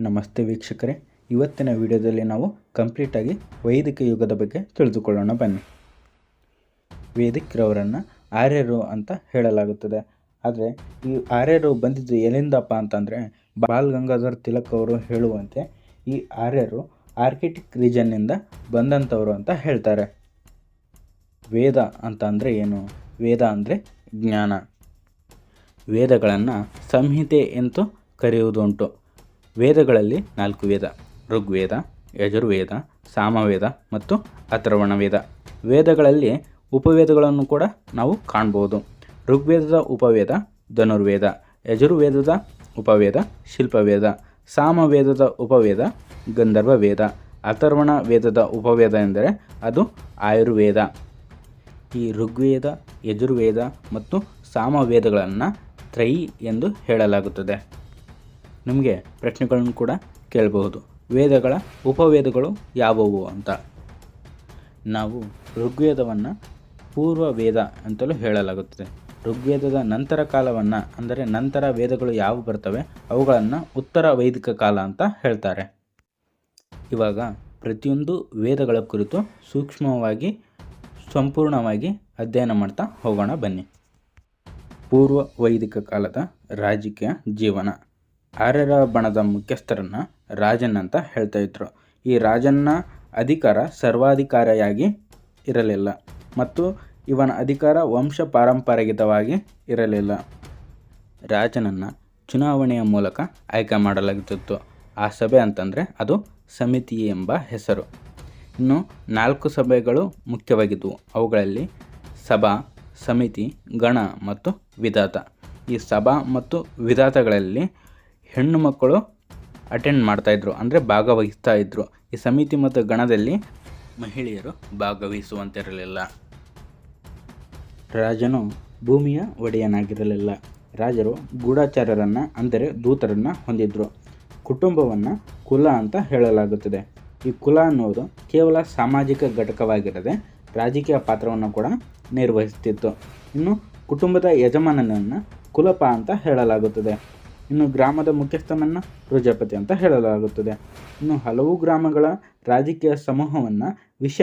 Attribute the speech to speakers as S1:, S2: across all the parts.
S1: ನಮಸ್ತೆ ವೀಕ್ಷಕರೇ. ಇವತ್ತಿನ ವಿಡಿಯೋದಲ್ಲಿ ನಾವು ಕಂಪ್ಲೀಟಾಗಿ ವೈದಿಕ ಯುಗದ ಬಗ್ಗೆ ತಿಳಿದುಕೊಳ್ಳೋಣ. ಬನ್ನಿ. ವೇದಿಕ್ರವರನ್ನು ಆರ್ಯರು ಅಂತ ಹೇಳಲಾಗುತ್ತದೆ. ಆದರೆ ಈ ಆರ್ಯರು ಬಂದಿದ್ದು ಎಲ್ಲಿಂದಪ್ಪ ಅಂತಂದರೆ ಬಾಲ್ ಗಂಗಾಧರ್ ತಿಲಕ್ ಅವರು ಹೇಳುವಂತೆ ಈ ಆರ್ಯರು ಆರ್ಕಿಟಿಕ್ ರೀಜನ್ನಿಂದ ಬಂದಂಥವರು ಅಂತ ಹೇಳ್ತಾರೆ. ವೇದ ಅಂತ ಏನು? ವೇದ ಅಂದರೆ ಜ್ಞಾನ. ವೇದಗಳನ್ನು ಸಂಹಿತೆ ಎಂದು ಕರೆಯುವುದುಂಟು. ವೇದಗಳಲ್ಲಿ ನಾಲ್ಕು ವೇದ, ಋಗ್ವೇದ, ಯಜುರ್ವೇದ, ಸಾಮವೇದ ಮತ್ತು ಅಥರ್ವಣ ವೇದ ವೇದಗಳಲ್ಲಿ ಉಪವೇದಗಳನ್ನು ಕೂಡ ನಾವು ಕಾಣ್ಬೋದು. ಋಗ್ವೇದದ ಉಪವೇದ, ಧನುರ್ವೇದ, ಯಜುರ್ವೇದದ ಉಪವೇದ, ಶಿಲ್ಪವೇದ, ಸಾಮವೇದದ ಉಪವೇದ ಗಂಧರ್ವ ವೇದ ಅಥರ್ವಣ ವೇದದ ಉಪವೇದ ಎಂದರೆ ಅದು ಆಯುರ್ವೇದ. ಈ ಋಗ್ವೇದ, ಯಜುರ್ವೇದ ಮತ್ತು ಸಾಮವೇದಗಳನ್ನು ತ್ರೈ ಎಂದು ಹೇಳಲಾಗುತ್ತದೆ. ನಿಮಗೆ ಪ್ರಶ್ನೆಗಳನ್ನು ಕೂಡ ಕೇಳಬಹುದು. ವೇದಗಳ ಉಪವೇದಗಳು ಯಾವುವು ಅಂತ. ನಾವು ಋಗ್ವೇದವನ್ನು ಪೂರ್ವ ವೇದ ಅಂತಲೂ ಹೇಳಲಾಗುತ್ತದೆ. ಋಗ್ವೇದದ ನಂತರ ಕಾಲವನ್ನು ಅಂದರೆ ನಂತರ ವೇದಗಳು ಯಾವ ಬರ್ತವೆ ಅವುಗಳನ್ನು ಉತ್ತರ ವೈದಿಕ ಕಾಲ ಅಂತ ಹೇಳ್ತಾರೆ. ಇವಾಗ ಪ್ರತಿಯೊಂದು ವೇದಗಳ ಕುರಿತು ಸೂಕ್ಷ್ಮವಾಗಿ ಸಂಪೂರ್ಣವಾಗಿ ಅಧ್ಯಯನ ಮಾಡ್ತಾ ಹೋಗೋಣ ಬನ್ನಿ. ಪೂರ್ವ ವೈದಿಕ ಕಾಲದ ರಾಜಕೀಯ ಜೀವನ. ಆರ್ಯರ ಬಣದ ಮುಖ್ಯಸ್ಥರನ್ನು ರಾಜನ್ ಅಂತ ಹೇಳ್ತಾ ಇದ್ರು. ಈ ರಾಜನ್ನ ಅಧಿಕಾರ ಸರ್ವಾಧಿಕಾರಿಯಾಗಿ ಇರಲಿಲ್ಲ ಮತ್ತು ಇವನ ಅಧಿಕಾರ ವಂಶ ಪಾರಂಪರಿಕವಾಗಿ ಇರಲಿಲ್ಲ. ರಾಜನನ್ನು ಚುನಾವಣೆಯ ಮೂಲಕ ಆಯ್ಕೆ ಮಾಡಲಾಗುತ್ತಿತ್ತು ಆ ಸಭೆ ಅಂತಂದರೆ ಅದು ಸಮಿತಿ ಎಂಬ ಹೆಸರು. ಇನ್ನು ನಾಲ್ಕು ಸಭೆಗಳು ಮುಖ್ಯವಾಗಿದ್ದವು ಅವುಗಳಲ್ಲಿ ಸಭಾ, ಸಮಿತಿ, ಗಣ ಮತ್ತು ವಿಧಾತ. ಈ ಸಭಾ ಮತ್ತು ವಿಧಾತಗಳಲ್ಲಿ ಹೆಣ್ಣು ಮಕ್ಕಳು ಅಟೆಂಡ್ ಮಾಡ್ತಾಯಿದ್ರು ಅಂದರೆ ಭಾಗವಹಿಸ್ತಾ ಇದ್ದರು ಈ ಸಮಿತಿ ಮತ್ತು ಗಣದಲ್ಲಿ ಮಹಿಳೆಯರು ಭಾಗವಹಿಸುವಂತಿರಲಿಲ್ಲ. ರಾಜನು ಭೂಮಿಯ ಒಡೆಯನಾಗಿರಲಿಲ್ಲ. ರಾಜರು ಗೂಢಾಚಾರರನ್ನು, ಅಂದರೆ ದೂತರನ್ನು ಹೊಂದಿದ್ರು. ಕುಟುಂಬವನ್ನು ಕುಲ ಅಂತ ಹೇಳಲಾಗುತ್ತದೆ. ಈ ಕುಲ ಅನ್ನೋದು ಕೇವಲ ಸಾಮಾಜಿಕ ಘಟಕವಾಗಿರದೆ ರಾಜಕೀಯ ಪಾತ್ರವನ್ನು ಕೂಡ ನಿರ್ವಹಿಸುತ್ತಿತ್ತು ಇನ್ನು ಕುಟುಂಬದ ಯಜಮಾನನನ್ನು ಕುಲಪ ಅಂತ ಹೇಳಲಾಗುತ್ತದೆ. ಇನ್ನು ಗ್ರಾಮದ ಮುಖ್ಯಸ್ಥನನ್ನು ಪ್ರಜಾಪತಿ ಅಂತ ಹೇಳಲಾಗುತ್ತದೆ. ಇನ್ನು ಹಲವು ಗ್ರಾಮಗಳ ರಾಜಕೀಯ ಸಮೂಹವನ್ನು ವಿಷ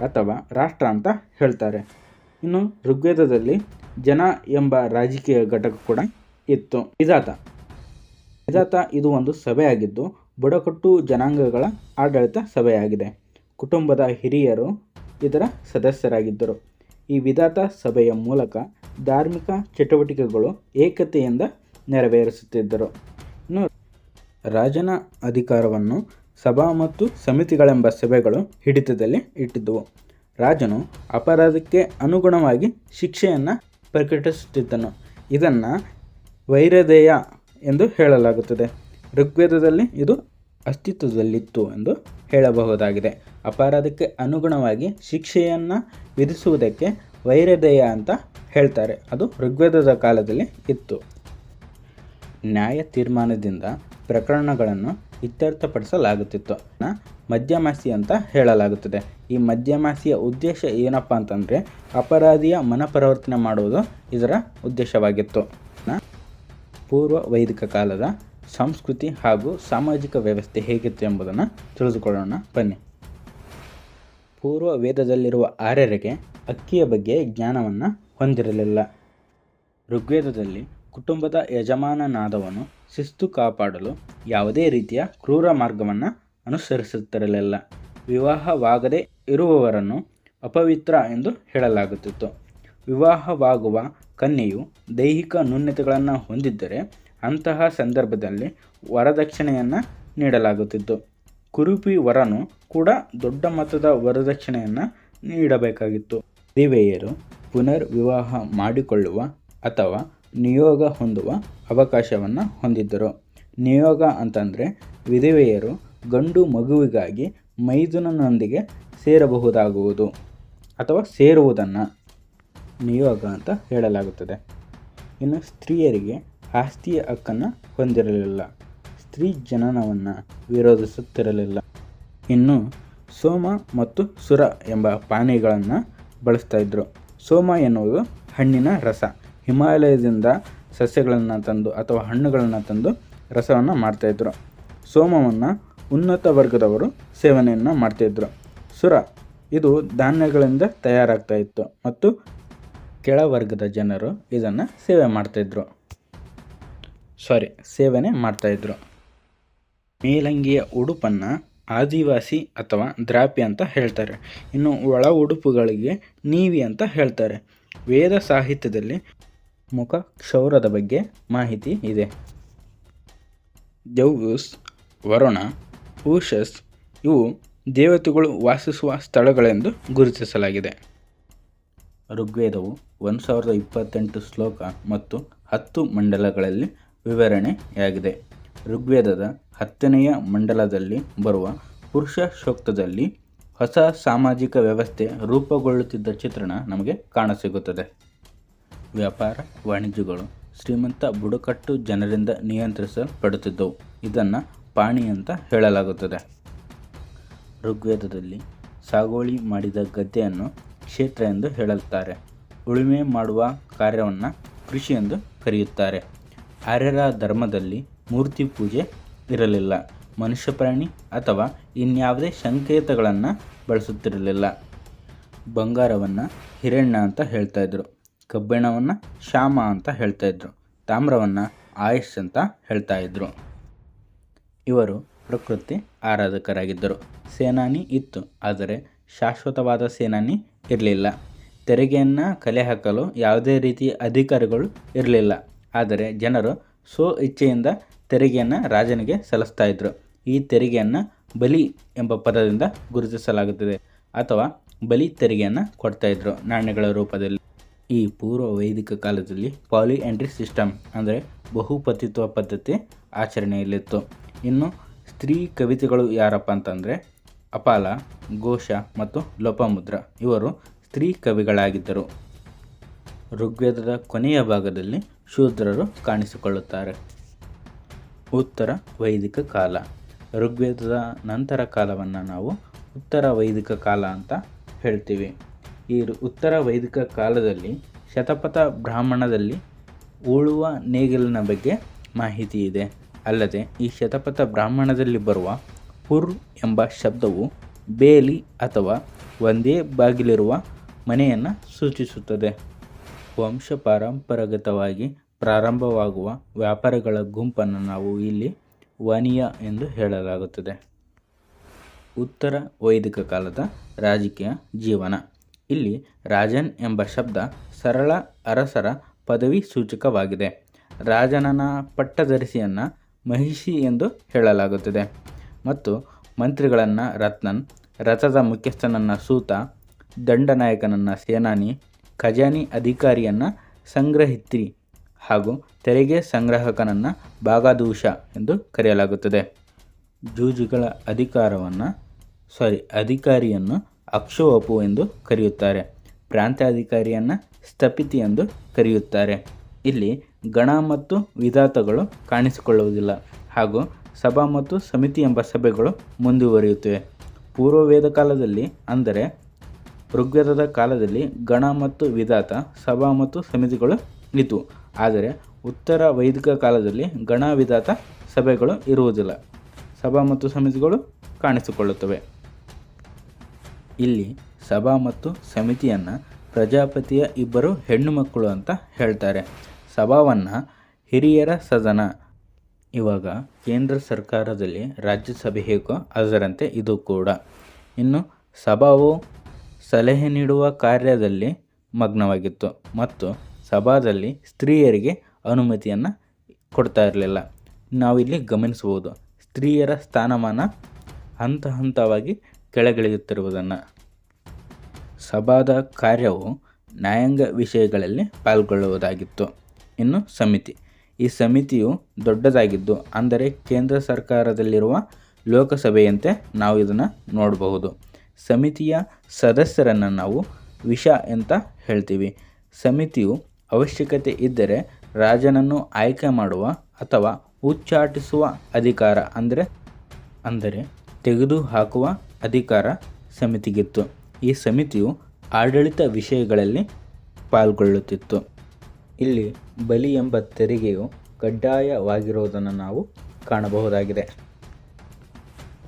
S1: ಅಥವಾ ರಾಷ್ಟ್ರ ಅಂತ ಹೇಳ್ತಾರೆ. ಇನ್ನು ಋಗ್ವೇದದಲ್ಲಿ ಜನ ಎಂಬ ರಾಜಕೀಯ ಘಟಕ ಕೂಡ ಇತ್ತು. ವಿಧಾತ ವಿಧಾತ ಇದು ಒಂದು ಸಭೆಯಾಗಿದ್ದು, ಬುಡಕಟ್ಟು ಜನಾಂಗಗಳ ಆಡಳಿತ ಸಭೆಯಾಗಿದೆ. ಕುಟುಂಬದ ಹಿರಿಯರು ಇದರ ಸದಸ್ಯರಾಗಿದ್ದರು. ಈ ವಿಧಾತ ಸಭೆಯ ಮೂಲಕ ಧಾರ್ಮಿಕ ಚಟುವಟಿಕೆಗಳು ಏಕತೆಯಿಂದ ನೆರವೇರಿಸುತ್ತಿದ್ದರು. ರಾಜನ ಅಧಿಕಾರವನ್ನು ಸಭಾ ಮತ್ತು ಸಮಿತಿಗಳೆಂಬ ಸಭೆಗಳು ಹಿಡಿತದಲ್ಲಿ ಇಟ್ಟಿದ್ದವು. ರಾಜನು ಅಪರಾಧಕ್ಕೆ ಅನುಗುಣವಾಗಿ ಶಿಕ್ಷೆಯನ್ನು ಪ್ರಕಟಿಸುತ್ತಿದ್ದನು. ಇದನ್ನು ವೈರದೇಯ ಎಂದು ಹೇಳಲಾಗುತ್ತದೆ. ಋಗ್ವೇದದಲ್ಲಿ ಇದು ಅಸ್ತಿತ್ವದಲ್ಲಿತ್ತು ಎಂದು ಹೇಳಬಹುದಾಗಿದೆ. ಅಪರಾಧಕ್ಕೆ ಅನುಗುಣವಾಗಿ ಶಿಕ್ಷೆಯನ್ನು ವಿಧಿಸುವುದಕ್ಕೆ ವೈರದೇಯ ಅಂತ ಹೇಳ್ತಾರೆ. ಅದು ಋಗ್ವೇದದ ಕಾಲದಲ್ಲಿ ಇತ್ತು. ನ್ಯಾಯ ತೀರ್ಮಾನದಿಂದ ಪ್ರಕರಣಗಳನ್ನು ಇತ್ಯರ್ಥಪಡಿಸಲಾಗುತ್ತಿತ್ತು. ಮದ್ಯಮಾಸಿ ಅಂತ ಹೇಳಲಾಗುತ್ತದೆ. ಈ ಮಧ್ಯಮಾಸಿಯ ಉದ್ದೇಶ ಏನಪ್ಪ ಅಂತಂದರೆ, ಅಪರಾಧಿಯ ಮನಪರಿವರ್ತನೆ ಮಾಡುವುದು ಇದರ ಉದ್ದೇಶವಾಗಿತ್ತು. ಪೂರ್ವ ವೈದಿಕ ಕಾಲದ ಸಂಸ್ಕೃತಿ ಹಾಗೂ ಸಾಮಾಜಿಕ ವ್ಯವಸ್ಥೆ ಹೇಗಿತ್ತು ಎಂಬುದನ್ನು ತಿಳಿದುಕೊಳ್ಳೋಣ. ಬನ್ನಿ. ಪೂರ್ವ ವೇದದಲ್ಲಿರುವ ಆರ್ಯರಿಗೆ ಅಕ್ಕಿಯ ಬಗ್ಗೆ ಜ್ಞಾನವನ್ನು ಹೊಂದಿರಲಿಲ್ಲ. ಋಗ್ವೇದದಲ್ಲಿ ಕುಟುಂಬದ ಯಜಮಾನನಾದವನು ಶಿಸ್ತು ಕಾಪಾಡಲು ಯಾವುದೇ ರೀತಿಯ ಕ್ರೂರ ಮಾರ್ಗವನ್ನು ಅನುಸರಿಸುತ್ತಿರಲಿಲ್ಲ. ವಿವಾಹವಾಗದೇ ಇರುವವರನ್ನು ಅಪವಿತ್ರ ಎಂದು ಹೇಳಲಾಗುತ್ತಿತ್ತು. ವಿವಾಹವಾಗುವ ಕನ್ಯೆಯು ದೈಹಿಕ ನ್ಯೂನ್ಯತೆಗಳನ್ನು ಹೊಂದಿದ್ದರೆ ಅಂತಹ ಸಂದರ್ಭದಲ್ಲಿ ವರದಕ್ಷಿಣೆಯನ್ನು ನೀಡಲಾಗುತ್ತಿತ್ತು. ಕುರುಪಿ ವರನು ಕೂಡ ದೊಡ್ಡ ಮೊತ್ತದ ವರದಕ್ಷಿಣೆಯನ್ನು ನೀಡಬೇಕಾಗಿತ್ತು. ದಿವೆಯರು ಪುನರ್ ವಿವಾಹ ಮಾಡಿಕೊಳ್ಳುವ ಅಥವಾ ನಿಯೋಗ ಹೊಂದುವ ಅವಕಾಶವನ್ನು ಹೊಂದಿದ್ದರು. ನಿಯೋಗ ಅಂತಂದರೆ ವಿಧವೆಯರು ಗಂಡು ಮಗುವಿಗಾಗಿ ಮೈದುನನೊಂದಿಗೆ ಸೇರಬಹುದಾಗುವುದು ಅಥವಾ ಸೇರುವುದನ್ನು ನಿಯೋಗ ಅಂತ ಹೇಳಲಾಗುತ್ತದೆ. ಇನ್ನು ಸ್ತ್ರೀಯರಿಗೆ ಆಸ್ತಿಯ ಹಕ್ಕನ್ನು ಹೊಂದಿರಲಿಲ್ಲ. ಸ್ತ್ರೀ ಜನನವನ್ನು ವಿರೋಧಿಸುತ್ತಿರಲಿಲ್ಲ. ಇನ್ನು ಸೋಮ ಮತ್ತು ಸುರ ಎಂಬ ಪಾನೀಯಗಳನ್ನು ಬಳಸ್ತಾ ಇದ್ದರು ಸೋಮ ಎನ್ನುವುದು ಹಣ್ಣಿನ ರಸ. ಹಿಮಾಲಯದಿಂದ ಸಸ್ಯಗಳನ್ನು ತಂದು ಅಥವಾ ಹಣ್ಣುಗಳನ್ನು ತಂದು ರಸವನ್ನು ಮಾಡ್ತಾಯಿದ್ರು ಸೋಮವನ್ನು ಉನ್ನತ ವರ್ಗದವರು ಸೇವನೆಯನ್ನು ಮಾಡ್ತಾಯಿದ್ರು ಸುರ, ಇದು ಧಾನ್ಯಗಳಿಂದ ತಯಾರಾಗ್ತಾ ಇತ್ತು ಮತ್ತು ಕೆಳವರ್ಗದ ಜನರು ಇದನ್ನು ಸೇವೆ ಮಾಡ್ತಾಯಿದ್ರು ಸಾರಿ, ಸೇವನೆ ಮಾಡ್ತಾಯಿದ್ರು ಮೇಲಂಗಿಯ ಉಡುಪನ್ನು ಆದಿವಾಸಿ ಅಥವಾ ದ್ರಾಪಿ ಅಂತ ಹೇಳ್ತಾರೆ. ಇನ್ನು ಒಳ ಉಡುಪುಗಳಿಗೆ ನೀವಿ ಅಂತ ಹೇಳ್ತಾರೆ. ವೇದ ಸಾಹಿತ್ಯದಲ್ಲಿ ಮುಖ ಕ್ಷೌರದ ಬಗ್ಗೆ ಮಾಹಿತಿ ಇದೆ. ದೆವ್ಯೂಸ್ ವರುಣ ಊಷಸ್ ಇವು ದೇವತೆಗಳು ವಾಸಿಸುವ ಸ್ಥಳಗಳೆಂದು ಗುರುತಿಸಲಾಗಿದೆ. ಋಗ್ವೇದವು ಒಂದು ಸಾವಿರದ ಇಪ್ಪತ್ತೆಂಟು ಶ್ಲೋಕ ಮತ್ತು ಹತ್ತು ಮಂಡಲಗಳಲ್ಲಿ ವಿವರಣೆಯಾಗಿದೆ. ಋಗ್ವೇದದ ಹತ್ತನೆಯ ಮಂಡಲದಲ್ಲಿ ಬರುವ ಪುರುಷ ಸೂಕ್ತದಲ್ಲಿ ಹೊಸ ಸಾಮಾಜಿಕ ವ್ಯವಸ್ಥೆ ರೂಪುಗೊಳ್ಳುತ್ತಿದ್ದ ಚಿತ್ರಣ ನಮಗೆ ಕಾಣಸಿಗುತ್ತದೆ. ವ್ಯಾಪಾರ, ವಾಣಿಜ್ಯಗಳು ಶ್ರೀಮಂತ ಬುಡಕಟ್ಟು ಜನರಿಂದ ನಿಯಂತ್ರಿಸಲ್ಪಡುತ್ತಿದ್ದವು. ಇದನ್ನು ಪಾಣಿ ಅಂತ ಹೇಳಲಾಗುತ್ತದೆ. ಋಗ್ವೇದದಲ್ಲಿ ಸಾಗುವಳಿ ಮಾಡಿದ ಗದ್ದೆಯನ್ನು ಕ್ಷೇತ್ರ ಎಂದು ಹೇಳುತ್ತಾರೆ ಉಳುಮೆ ಮಾಡುವ ಕಾರ್ಯವನ್ನು ಕೃಷಿ ಎಂದು ಕರೆಯುತ್ತಾರೆ. ಆರ್ಯರ ಧರ್ಮದಲ್ಲಿ ಮೂರ್ತಿ ಪೂಜೆ ಇರಲಿಲ್ಲ. ಮನುಷ್ಯ ಪ್ರಾಣಿ ಅಥವಾ ಇನ್ಯಾವುದೇ ಸಂಕೇತಗಳನ್ನು ಬಳಸುತ್ತಿರಲಿಲ್ಲ. ಬಂಗಾರವನ್ನು ಹಿರಣ್ಣ ಅಂತ ಹೇಳ್ತಾಯಿದ್ರು ಕಬ್ಬಿಣವನ್ನು ಶ್ಯಾಮ ಅಂತ ಹೇಳ್ತಾ ಇದ್ರು. ತಾಮ್ರವನ್ನು ಆಯುಷ್ ಅಂತ ಹೇಳ್ತಾ ಇದ್ರು. ಇವರು ಪ್ರಕೃತಿ ಆರಾಧಕರಾಗಿದ್ದರು. ಸೇನಾನಿ ಇತ್ತು, ಆದರೆ ಶಾಶ್ವತವಾದ ಸೇನಾನಿ ಇರಲಿಲ್ಲ. ತೆರಿಗೆಯನ್ನು ಕಲೆ ಹಾಕಲು ಯಾವುದೇ ರೀತಿಯ ಅಧಿಕಾರಿಗಳು ಇರಲಿಲ್ಲ. ಆದರೆ ಜನರು ಸ್ವ ಇಚ್ಛೆಯಿಂದ ತೆರಿಗೆಯನ್ನು ರಾಜನಿಗೆ ಸಲ್ಲಿಸ್ತಾ ಇದ್ದರು ಈ ತೆರಿಗೆಯನ್ನು ಬಲಿ ಎಂಬ ಪದದಿಂದ ಗುರುತಿಸಲಾಗುತ್ತದೆ. ಅಥವಾ ಬಲಿ ತೆರಿಗೆಯನ್ನು ಕೊಡ್ತಾಯಿದ್ರು ನಾಣ್ಯಗಳ ರೂಪದಲ್ಲಿ. ಈ ಪೂರ್ವ ವೈದಿಕ ಕಾಲದಲ್ಲಿ ಪಾಲಿ ಎಂಟ್ರಿ ಸಿಸ್ಟಮ್ ಅಂದರೆ ಬಹುಪತಿತ್ವ ಪದ್ಧತಿ ಆಚರಣೆಯಲ್ಲಿತ್ತು. ಇನ್ನು ಸ್ತ್ರೀ ಕವಿತೆಗಳು ಯಾರಪ್ಪ ಅಂತಂದರೆ ಅಪಾಲ, ಘೋಷ ಮತ್ತು ಲೋಪಮುದ್ರ. ಇವರು ಸ್ತ್ರೀ ಕವಿಗಳಾಗಿದ್ದರು. ಋಗ್ವೇದದ ಕೊನೆಯ ಭಾಗದಲ್ಲಿ ಶೂದ್ರರು ಕಾಣಿಸಿಕೊಳ್ಳುತ್ತಾರೆ. ಉತ್ತರ ವೈದಿಕ ಕಾಲ. ಋಗ್ವೇದದ ನಂತರ ಕಾಲವನ್ನು ನಾವು ಉತ್ತರ ವೈದಿಕ ಕಾಲ ಅಂತ ಹೇಳ್ತೀವಿ. ಈ ಉತ್ತರ ವೈದಿಕ ಕಾಲದಲ್ಲಿ ಶತಪಥ ಬ್ರಾಹ್ಮಣದಲ್ಲಿ ಉಳುವ ನೇಗಿಲಿನ ಬಗ್ಗೆ ಮಾಹಿತಿ ಇದೆ. ಅಲ್ಲದೆ ಈ ಶತಪಥ ಬ್ರಾಹ್ಮಣದಲ್ಲಿ ಬರುವ ಪುರ್ ಎಂಬ ಶಬ್ದವು ಬೇಲಿ ಅಥವಾ ಒಂದೇ ಬಾಗಿಲಿರುವ ಮನೆಯನ್ನು ಸೂಚಿಸುತ್ತದೆ. ವಂಶ ಪಾರಂಪರಾಗತವಾಗಿ ಪ್ರಾರಂಭವಾಗುವ ವ್ಯಾಪಾರಗಳ ಗುಂಪನ್ನು ನಾವು ಇಲ್ಲಿ ವನಿಯ ಎಂದು ಹೇಳಲಾಗುತ್ತದೆ. ಉತ್ತರ ವೈದಿಕ ಕಾಲದ ರಾಜಕೀಯ ಜೀವನ. ಇಲ್ಲಿ ರಾಜನ್ ಎಂಬ ಶಬ್ದ ಸರಳ ಅರಸರ ಪದವಿ ಸೂಚಕವಾಗಿದೆ. ರಾಜನನ ಪಟ್ಟಧರಿಸಿಯನ್ನು ಮಹಿಷಿ ಎಂದು ಹೇಳಲಾಗುತ್ತದೆ. ಮತ್ತು ಮಂತ್ರಿಗಳನ್ನು ರತ್ನನ್, ರಥದ ಮುಖ್ಯಸ್ಥನನ್ನು ಸೂತ, ದಂಡನಾಯಕನನ್ನು ಸೇನಾನಿ, ಖಜಾನಿ ಅಧಿಕಾರಿಯನ್ನು ಸಂಗ್ರಹಿತ್ರಿ ಹಾಗೂ ತೆರಿಗೆ ಸಂಗ್ರಾಹಕನನ್ನು ಭಾಗದೂಷ ಎಂದು ಕರೆಯಲಾಗುತ್ತದೆ. ಜೂಜುಗಳ ಅಧಿಕಾರವನ್ನು, ಸಾರಿ, ಅಧಿಕಾರಿಯನ್ನು ಅಕ್ಷೋವಪು ಎಂದು ಕರೆಯುತ್ತಾರೆ. ಪ್ರಾಂತ್ಯಾಧಿಕಾರಿಯನ್ನು ಸ್ಥಪಿತಿ ಎಂದು ಕರೆಯುತ್ತಾರೆ. ಇಲ್ಲಿ ಗಣ ಮತ್ತು ವಿಧಾತಗಳು ಕಾಣಿಸಿಕೊಳ್ಳುವುದಿಲ್ಲ. ಹಾಗೂ ಸಭಾ ಮತ್ತು ಸಮಿತಿ ಎಂಬ ಸಭೆಗಳು ಮುಂದುವರಿಯುತ್ತವೆ. ಪೂರ್ವವೇದ ಕಾಲದಲ್ಲಿ, ಅಂದರೆ ಋಗ್ವೇದದ ಕಾಲದಲ್ಲಿ, ಗಣ ಮತ್ತು ವಿಧಾತ, ಸಭಾ ಮತ್ತು ಸಮಿತಿಗಳು ಇದ್ದವು ಆದರೆ ಉತ್ತರ ವೈದಿಕ ಕಾಲದಲ್ಲಿ ಗಣ ವಿಧಾತ ಸಭೆಗಳು ಇರುವುದಿಲ್ಲ. ಸಭಾ ಮತ್ತು ಸಮಿತಿಗಳು ಕಾಣಿಸಿಕೊಳ್ಳುತ್ತವೆ. ಇಲ್ಲಿ ಸಭಾ ಮತ್ತು ಸಮಿತಿಯನ್ನು ಪ್ರಜಾಪತಿಯ ಇಬ್ಬರು ಹೆಣ್ಣು ಮಕ್ಕಳು ಅಂತ ಹೇಳ್ತಾರೆ. ಸಭಾವನ್ನು ಹಿರಿಯರ ಸದನ. ಇವಾಗ ಕೇಂದ್ರ ಸರ್ಕಾರದಲ್ಲಿ ರಾಜ್ಯಸಭೆ ಹೇಗೋ ಅದರಂತೆ ಇದು ಕೂಡ. ಇನ್ನು ಸಭಾವು ಸಲಹೆ ನೀಡುವ ಕಾರ್ಯದಲ್ಲಿ ಮಗ್ನವಾಗಿತ್ತು ಮತ್ತು ಸಭಾದಲ್ಲಿ ಸ್ತ್ರೀಯರಿಗೆ ಅನುಮತಿಯನ್ನು ಕೊಡ್ತಾ ಇರಲಿಲ್ಲ. ನಾವಿಲ್ಲಿ ಗಮನಿಸ್ಬೋದು ಸ್ತ್ರೀಯರ ಸ್ಥಾನಮಾನ ಹಂತ ಹಂತವಾಗಿ ಕೆಳಗಿಳಿಯುತ್ತಿರುವುದನ್ನು. ಸಭಾದ ಕಾರ್ಯವು ನ್ಯಾಯಾಂಗ ವಿಷಯಗಳಲ್ಲಿ ಪಾಲ್ಗೊಳ್ಳುವುದಾಗಿತ್ತು. ಇನ್ನು ಸಮಿತಿ. ಈ ಸಮಿತಿಯು ದೊಡ್ಡದಾಗಿದ್ದು, ಅಂದರೆ ಕೇಂದ್ರ ಸರ್ಕಾರದಲ್ಲಿರುವ ಲೋಕಸಭೆಯಂತೆ ನಾವು ಇದನ್ನು ನೋಡಬಹುದು. ಸಮಿತಿಯ ಸದಸ್ಯರನ್ನು ನಾವು ವಿಷ ಅಂತ ಹೇಳ್ತೀವಿ. ಸಮಿತಿಯು ಅವಶ್ಯಕತೆ ಇದ್ದರೆ ರಾಜನನ್ನು ಆಯ್ಕೆ ಮಾಡುವ ಅಥವಾ ಉಚ್ಚಾಟಿಸುವ ಅಧಿಕಾರ, ಅಂದರೆ ಅಂದರೆ ತೆಗೆದುಹಾಕುವ ಅಧಿಕಾರ ಸಮಿತಿಗಿತ್ತು. ಈ ಸಮಿತಿಯು ಆಡಳಿತ ವಿಷಯಗಳಲ್ಲಿ ಪಾಲ್ಗೊಳ್ಳುತ್ತಿತ್ತು. ಇಲ್ಲಿ ಬಲಿ ಎಂಬ ತೆರಿಗೆಯು ಕಡ್ಡಾಯವಾಗಿರುವುದನ್ನು ನಾವು ಕಾಣಬಹುದಾಗಿದೆ.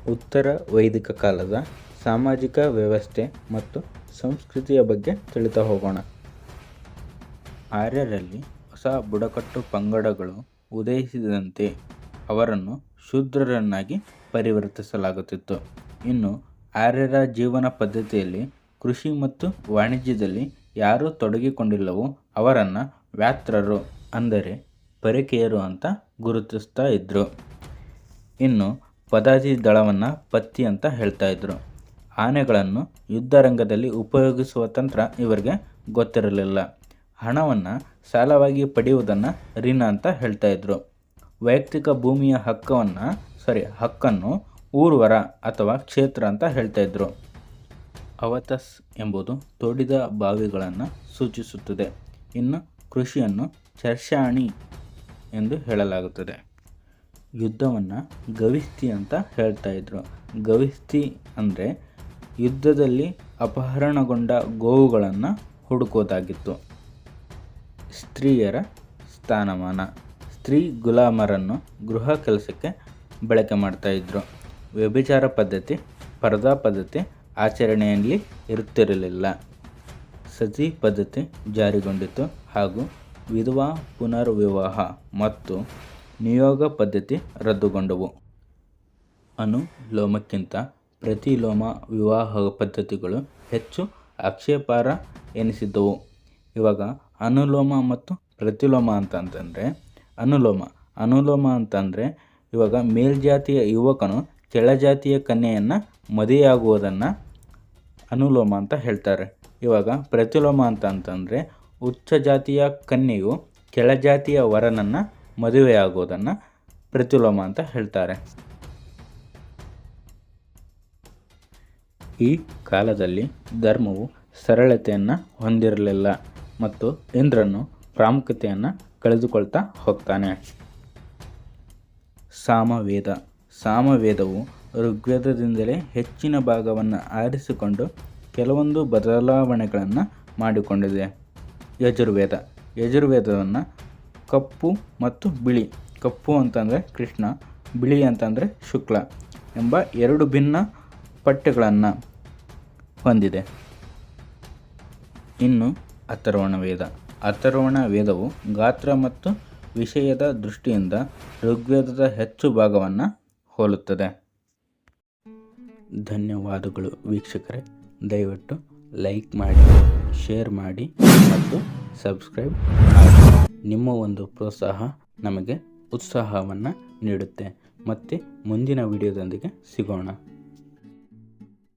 S1: ಉತ್ತರ ವೈದಿಕ ಕಾಲದ ಸಾಮಾಜಿಕ ವ್ಯವಸ್ಥೆ ಮತ್ತು ಸಂಸ್ಕೃತಿಯ ಬಗ್ಗೆ ತಿಳಿತಾ ಹೋಗೋಣ. ಆರ್ಯರಲ್ಲಿ ಹೊಸ ಬುಡಕಟ್ಟು ಪಂಗಡಗಳು ಉದಯಿಸಿದಂತೆ ಅವರನ್ನು ಶೂದ್ರರನ್ನಾಗಿ ಪರಿವರ್ತಿಸಲಾಗುತ್ತಿತ್ತು. ಇನ್ನು ಆರ್ಯರ ಜೀವನ ಪದ್ಧತಿಯಲ್ಲಿ, ಕೃಷಿ ಮತ್ತು ವಾಣಿಜ್ಯದಲ್ಲಿ ಯಾರು ತೊಡಗಿಕೊಂಡಿಲ್ಲವೋ ಅವರನ್ನು ವ್ಯಾತ್ರರು ಅಂದರೆ ಪರಕೀಯರು ಅಂತ ಗುರುತಿಸ್ತಾ ಇದ್ದರು ಇನ್ನು ಪದಾತಿ ದಳವನ್ನು ಪತ್ತಿ ಅಂತ ಹೇಳ್ತಾ ಇದ್ದರು ಆನೆಗಳನ್ನು ಯುದ್ಧರಂಗದಲ್ಲಿ ಉಪಯೋಗಿಸುವ ತಂತ್ರ ಇವರಿಗೆ ಗೊತ್ತಿರಲಿಲ್ಲ. ಹಣವನ್ನು ಸಾಲವಾಗಿ ಪಡೆಯುವುದನ್ನು ರಿನ ಅಂತ ಹೇಳ್ತಾ ಇದ್ದರು ವೈಯಕ್ತಿಕ ಭೂಮಿಯ ಹಕ್ಕವನ್ನು, ಸಾರಿ, ಹಕ್ಕನ್ನು ಊರ್ವರ ಅಥವಾ ಕ್ಷೇತ್ರ ಅಂತ ಹೇಳ್ತಾ ಇದ್ರು. ಅವತಸ್ ಎಂಬುದು ತೋಡಿದ ಬಾವಿಗಳನ್ನು ಸೂಚಿಸುತ್ತದೆ. ಇನ್ನು ಕೃಷಿಯನ್ನು ಚರ್ಷಾಣಿ ಎಂದು ಹೇಳಲಾಗುತ್ತದೆ. ಯುದ್ಧವನ್ನು ಗವಿಸ್ತಿ ಅಂತ ಹೇಳ್ತಾ ಇದ್ರು. ಗವಿಸ್ತಿ ಅಂದರೆ ಯುದ್ಧದಲ್ಲಿ ಅಪಹರಣಗೊಂಡ ಗೋವುಗಳನ್ನು ಹುಡುಕೋದಾಗಿತ್ತು ಸ್ತ್ರೀಯರ ಸ್ಥಾನಮಾನ. ಸ್ತ್ರೀ ಗುಲಾಮರನ್ನು ಗೃಹ ಕೆಲಸಕ್ಕೆ ಬಳಕೆ ಮಾಡ್ತಾ ಇದ್ರು. ವ್ಯಭಿಚಾರ ಪದ್ಧತಿ, ಪರದಾ ಪದ್ಧತಿ ಆಚರಣೆಯಲ್ಲಿ ಇರುತ್ತಿರಲಿಲ್ಲ. ಸತಿ ಪದ್ಧತಿ ಜಾರಿಗೊಂಡಿತು ಹಾಗೂ ವಿಧವಾ ಪುನರ್ವಿವಾಹ ಮತ್ತು ನಿಯೋಗ ಪದ್ಧತಿ ರದ್ದುಗೊಂಡವು. ಅನುಲೋಮಕ್ಕಿಂತ ಪ್ರತಿಲೋಮ ವಿವಾಹ ಪದ್ಧತಿಗಳು ಹೆಚ್ಚು ಆಕ್ಷೇಪಾರ ಎನಿಸಿದ್ದವು. ಇವಾಗ ಅನುಲೋಮ ಮತ್ತು ಪ್ರತಿಲೋಮ ಅಂತಂತಂದರೆ, ಅನುಲೋಮ ಅನುಲೋಮ ಅಂತಂದರೆ ಇವಾಗ ಮೇಲ್ಜಾತಿಯ ಯುವಕನು ಕೆಳಜಾತಿಯ ಕನ್ಯೆಯನ್ನು ಮದುವೆಯಾಗುವುದನ್ನು ಅನುಲೋಮ ಅಂತ ಹೇಳ್ತಾರೆ. ಇವಾಗ ಪ್ರತಿಲೋಮ ಅಂತ ಅಂತಂದರೆ ಉಚ್ಚ ಜಾತಿಯ ಕನ್ಯೆಯು ಕೆಳಜಾತಿಯ ವರನನ್ನು ಮದುವೆಯಾಗುವುದನ್ನು ಪ್ರತಿಲೋಮ ಅಂತ ಹೇಳ್ತಾರೆ. ಈ ಕಾಲದಲ್ಲಿ ಧರ್ಮವು ಸರಳತೆಯನ್ನು ಹೊಂದಿರಲಿಲ್ಲ ಮತ್ತು ಇಂದ್ರನು ಪ್ರಾಮುಖ್ಯತೆಯನ್ನು ಕಳೆದುಕೊಳ್ತಾ ಹೋಗ್ತಾನೆ. ಸಾಮವೇದ. ಸಾಮವೇದವು ಋಗ್ವೇದದಿಂದಲೇ ಹೆಚ್ಚಿನ ಭಾಗವನ್ನು ಆರಿಸಿಕೊಂಡು ಕೆಲವೊಂದು ಬದಲಾವಣೆಗಳನ್ನು ಮಾಡಿಕೊಂಡಿದೆ. ಯಜುರ್ವೇದ. ಯಜುರ್ವೇದವನ್ನು ಕಪ್ಪು ಮತ್ತು ಬಿಳಿ. ಕಪ್ಪು ಅಂತಂದರೆ ಕೃಷ್ಣ, ಬಿಳಿ ಅಂತಂದರೆ ಶುಕ್ಲ ಎಂಬ ಎರಡು ಭಿನ್ನ ಪಠ್ಯಗಳನ್ನು ಹೊಂದಿದೆ. ಇನ್ನು ಅಥರ್ವಣ ವೇದ. ಅಥರ್ವಣ ವೇದವು ಗಾತ್ರ ಮತ್ತು ವಿಷಯದ ದೃಷ್ಟಿಯಿಂದ ಋಗ್ವೇದದ ಹೆಚ್ಚು ಭಾಗವನ್ನು ಹೋಲುತ್ತದೆ. ಧನ್ಯವಾದಗಳು ವೀಕ್ಷಕರೇ. ದಯವಿಟ್ಟು ಲೈಕ್ ಮಾಡಿ, ಶೇರ್ ಮಾಡಿ ಮತ್ತು ಸಬ್ಸ್ಕ್ರೈಬ್ ಮಾಡಿ. ನಿಮ್ಮ ಒಂದು ಪ್ರೋತ್ಸಾಹ ನಮಗೆ ಉತ್ಸಾಹವನ್ನು ನೀಡುತ್ತೆ. ಮತ್ತು ಮುಂದಿನ ವಿಡಿಯೋದೊಂದಿಗೆ ಸಿಗೋಣ.